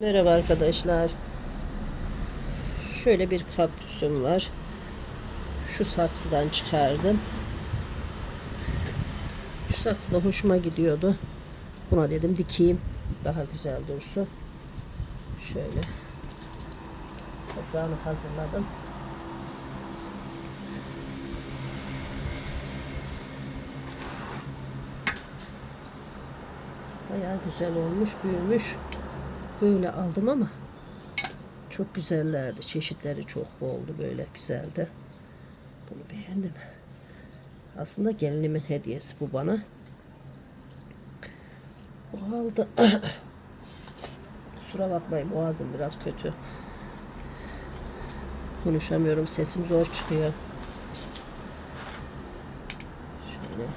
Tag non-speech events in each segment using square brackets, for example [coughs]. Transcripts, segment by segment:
Merhaba arkadaşlar. Şöyle bir kaktüsüm var. Şu saksıdan çıkardım. Şu saksı da hoşuma gidiyordu. Buna dedim dikeyim. Daha güzel dursun. Şöyle. Toprağını hazırladım. Bayağı güzel olmuş, büyümüş. Böyle aldım ama çok güzellerdi. Çeşitleri çok boldu böyle güzeldi. Bunu beğendim. Aslında gelinimin hediyesi bu bana. O aldı. [coughs] Kusura bakmayın boğazım biraz kötü. Konuşamıyorum. Sesim zor çıkıyor. Şöyle.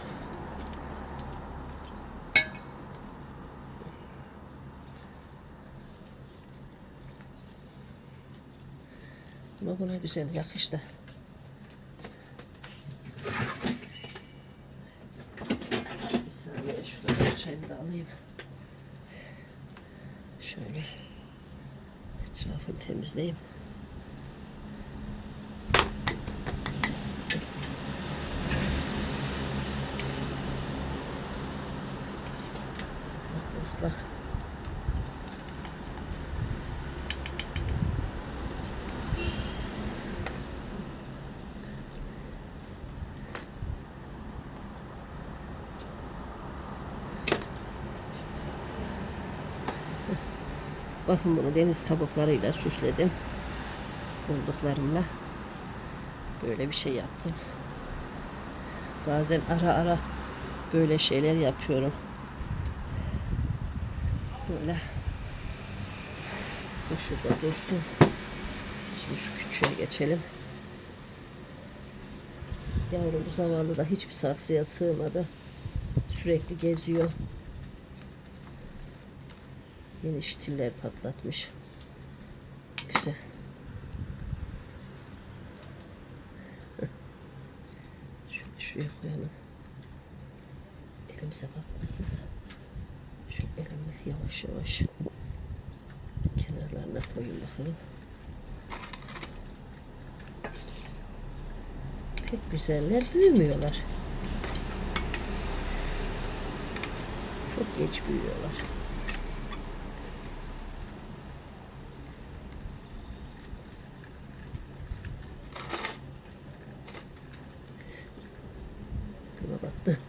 Ama buna güzel yakıştı. Bir saniye şurada çayımı da alayım. Şöyle etrafını temizleyeyim. Bak ıslak. Bakın bunu deniz kabuklarıyla süsledim. Bulduklarımla. Böyle bir şey yaptım. Bazen ara ara böyle şeyler yapıyorum. Böyle. Bu şurada dursun. Şimdi şu küçüğe geçelim. Yavrum bu zavallı da hiçbir saksıya sığmadı. Sürekli geziyor. Yeni şitiller patlatmış. Güzel. Şöyle şuraya koyalım. Elimize batmasın. Şu elimle yavaş yavaş kenarlarına koyun bakalım. Pek güzeller büyümüyorlar. Çok geç büyüyorlar. Buna battı.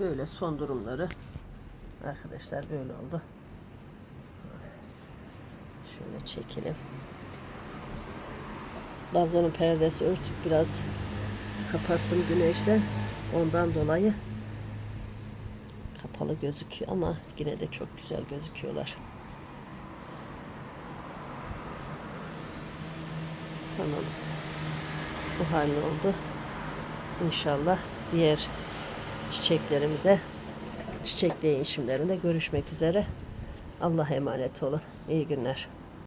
Böyle son durumları arkadaşlar böyle oldu. Şöyle çekelim. Balkonun perdesi örtüp biraz kapattım güneşten. Ondan dolayı kapalı gözüküyor ama yine de çok güzel gözüküyorlar. Tamam. Bu hal oldu. İnşallah diğer çiçeklerimize çiçek değişimlerinde görüşmek üzere. Allah'a emanet olun. İyi günler.